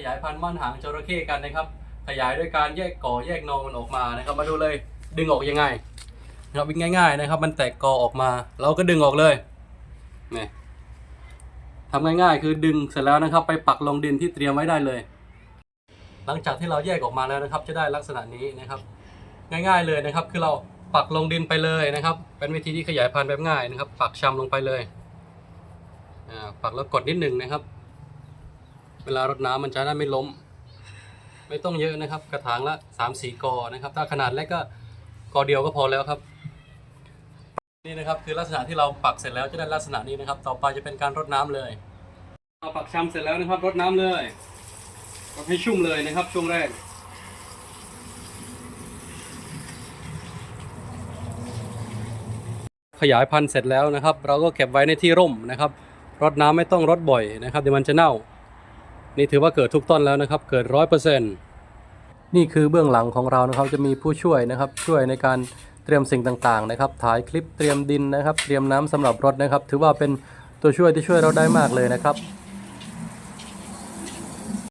ขยายพันธุ์ม่านหางจระเข้กันนะครับ ขยายด้วยการแยกก่อแยกนองมันออกมานะครับ มาดูเลยดึงออกยังไงนะครับง่าย ๆนะครับ มันแตกกอออกมา เราก็ดึงออกเลยนี่ทำง่ายๆ คือดึงเสร็จแล้วนะครับ ไปปักลงดินที่เตรียมไว้ได้เลย หลังจากที่เราแยกออกมาแล้วนะครับ จะได้ลักษณะนี้นะครับ ง่ายๆเลยนะครับ คือเราปักลงดินไปเลยนะครับ เป็นวิธีที่ขยายพันธุ์แบบง่ายนะครับ ปักชำลงไปเลยอ่าปักแล้วกดนิดหนึ่งนะครับ เวลารดน้ำมันจะได้ไม่ล้ม ไม่ต้องเยอะนะครับ กระถางละ3ามสี่กอนะครับ ถ้าขนาดเล็กก็กอเดียวก็พอแล้วครับ นี่นะครับคือลักษณะที่เราปักเสร็จแล้วจะได้ลักษณะนี้นะครับ ต่อไปจะเป็นการรดน้ำเลยเราปักชำเสร็จแล้วนะครับรดน้ำเลยรดให้ชุ่มเลยนะครับ ช่วงแรกขยายพันธุ์เสร็จแล้วนะครับ เราก็เก็บไว้ในที่ร่มนะครับ รดน้ำไม่ต้องรดบ่อยนะครับเดี๋ยวมันจะเน่า นี่ถือว่าเกิดทุกต้นแล้วนะครับ เกิดร้อยเปอร์เซ็นต์นี่คือเบื้องหลังของเรานะครับจะมีผู้ช่วยนะครับ ช่วยในการเตรียมสิ่งต่างๆนะครับ ถ่ายคลิปเตรียมดินนะครับ เตรียมน้ำสำหรับรถนะครับ ถือว่าเป็นตัวช่วยที่ช่วยเราได้มากเลยนะครับ